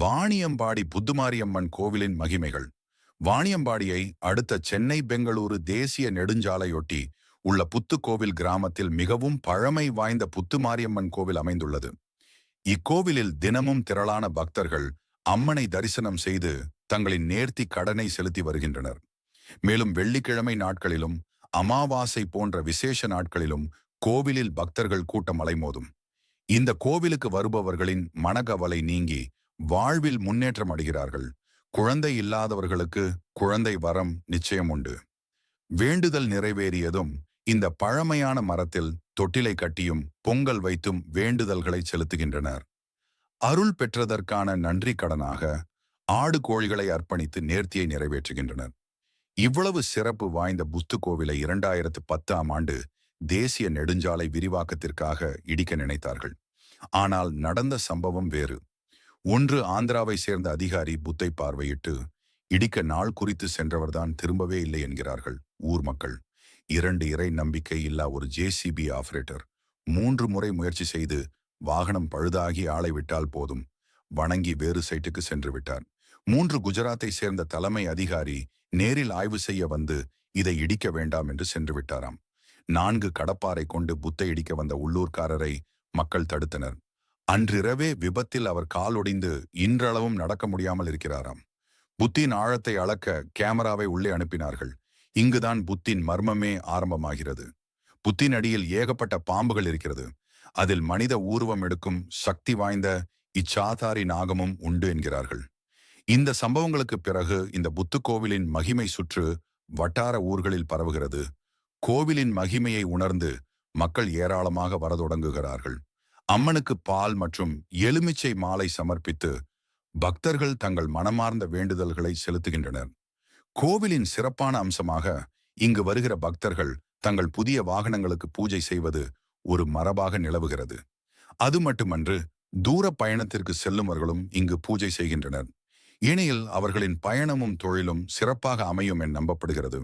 வாணியம்பாடி புத்துமாரியம்மன் கோவிலின் மகிமைகள். வாணியம்பாடியை அடுத்த சென்னை பெங்களூரு தேசிய நெடுஞ்சாலையொட்டி உள்ள புத்துக்கோவில் கிராமத்தில் மிகவும் பழமை வாய்ந்த புத்துமாரியம்மன் கோவில் அமைந்துள்ளது. இக்கோவிலில் தினமும் திரளான பக்தர்கள் அம்மனை தரிசனம் செய்து தங்களின் நேர்த்தி கடனை செலுத்தி வருகின்றனர். மேலும் வெள்ளிக்கிழமை நாட்களிலும் அமாவாசை போன்ற விசேஷ நாட்களிலும் கோவிலில் பக்தர்கள் கூட்டம் அலைமோதும். இந்த கோவிலுக்கு வருபவர்களின் மனகவலை நீங்கி வாழ்வில் முன்னேற்றம் அடைகிறார்கள். குழந்தை இல்லாதவர்களுக்கு குழந்தை வரம் நிச்சயம் உண்டு. வேண்டுதல் நிறைவேறியதும் இந்த பழமையான மரத்தில் தொட்டிலை கட்டியும் பொங்கல் வைத்தும் வேண்டுதல்களை செலுத்துகின்றனர். அருள் பெற்றதற்கான நன்றி கடனாக ஆடு கோழிகளை அர்ப்பணித்து நேர்த்தியை நிறைவேற்றுகின்றனர். இவ்வளவு சிறப்பு வாய்ந்த புத்து கோவிலை இரண்டாயிரத்து பத்தாம் ஆண்டு தேசிய நெடுஞ்சாலை விரிவாக்கத்திற்காக இடிக்க நினைத்தார்கள். ஆனால் நடந்த சம்பவம் வேறு. ஒன்று ஆந்திராவை சேர்ந்த அதிகாரி புத்தை பார்வையிட்டு இடிக்க நாள் குறித்து சென்றவர்தான் திரும்பவே இல்லை என்கிறார்கள் ஊர் மக்கள். இரண்டு இறை நம்பிக்கை இல்லா ஒரு ஜேசிபி ஆபரேட்டர். மூன்று முறை முயற்சி செய்து வாகனம் பழுதாகி ஆளை விட்டால் போதும். வணங்கி வேறு சைட்டுக்கு சென்று விட்டார். மூன்று குஜராத்தை சேர்ந்த தலைமை அதிகாரி நேரில் ஆய்வு செய்ய வந்து இதை இடிக்க வேண்டாம் என்று சென்று விட்டாராம். நான்கு கடப்பாறை கொண்டு புத்தை இடிக்க வந்த உள்ளூர்காரரை மக்கள் தடுத்தனர். அன்றிரவே விபத்தில் அவர் காலொடிந்து இன்றளவும் நடக்க முடியாமல் இருக்கிறாராம். புத்தின் ஆழத்தை அளக்க கேமராவை உள்ளே அனுப்பினார்கள். இங்குதான் புத்தின் மர்மமே ஆரம்பமாகிறது. புத்தின் அடியில் ஏகப்பட்ட பாம்புகள் இருக்கிறது. அதில் மனித ஊர்வம் எடுக்கும் சக்தி வாய்ந்த இச்சாதாரி நாகமும் உண்டு என்கிறார்கள். இந்த சம்பவங்களுக்கு பிறகு இந்த புத்து கோவிலின் மகிமை சுற்று வட்டார ஊர்களில் பரவுகிறது. கோவிலின் மகிமையை உணர்ந்து மக்கள் ஏராளமாக வர தொடங்குகிறார்கள். அம்மனுக்கு பால் மற்றும் எலுமிச்சை மாலை சமர்ப்பித்து பக்தர்கள் தங்கள் மனமார்ந்த வேண்டுதல்களை செலுத்துகின்றனர். கோவிலின் சிறப்பான அம்சமாக இங்கு வருகிற பக்தர்கள் தங்கள் புதிய வாகனங்களுக்கு பூஜை செய்வது ஒரு மரபாக நிலவுகிறது. அது மட்டுமன்று தூர பயணத்திற்கு செல்லுமர்களும் இங்கு பூஜை செய்கின்றனர். இனியில் அவர்களின் பயணமும் தொழிலும் சிறப்பாக அமையும் என நம்பப்படுகிறது.